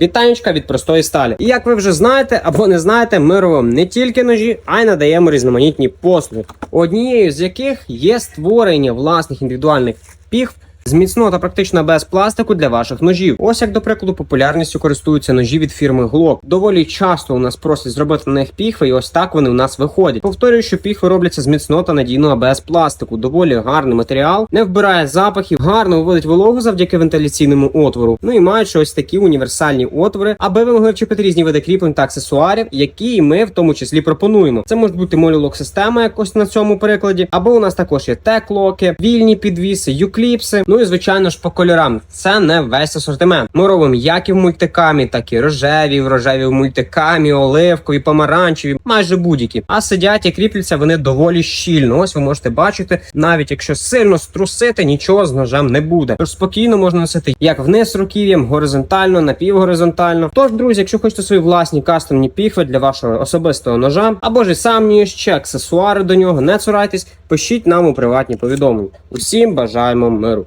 Вітанечка від простої сталі. І як ви вже знаєте або не знаєте, ми робимо не тільки ножі, а й надаємо різноманітні послуги, однією з яких є створення власних індивідуальних піхв. З та практично без пластику для ваших ножів. Ось як до прикладу, популярністю користуються ножі від фірми Glock. Доволі часто у нас просять зробити на них піхви, і ось так вони у нас виходять. Повторюю, що піхви робляться з міцного та надійного без пластику. Доволі гарний матеріал, не вбирає запахів, гарно виводить вологу завдяки вентиляційному отвору. Ну і маючи ось такі універсальні отвори, аби ви могли вчепити різні види кріплень та аксесуарів, які ми в тому числі пропонуємо. Це може бути молілок система, як ось на цьому прикладі, або у нас також є теклоки, вільні підвіси, юкліпси. Ну і звичайно ж по кольорам. Це не весь асортимент. Ми робимо як і в мультикамі, так і рожеві, в рожеві в мультикамі, оливкові, помаранчеві, майже будь-які. А сидять і кріпляться вони доволі щільно. Ось ви можете бачити, навіть якщо сильно струсити, нічого з ножем не буде. Тож спокійно можна носити як вниз руків'ям, горизонтально, напівгоризонтально. Тож, друзі, якщо хочете свої власні кастомні піхви для вашого особистого ножа, або ж і сам ніж, чи аксесуари до нього, не цурайтесь, пишіть нам у приватні повідомлення. Усім бажаємо миру.